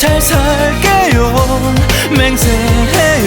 잘 살게요. 맹세해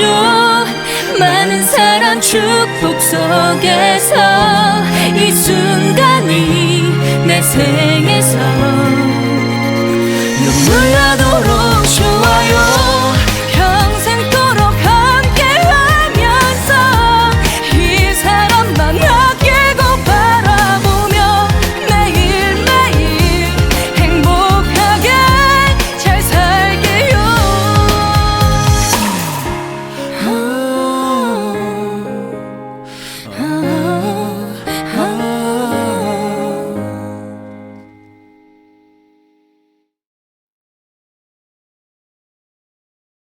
주 많은 사랑 축복 속에서 이 순간이 내 생에서 눈물 나도록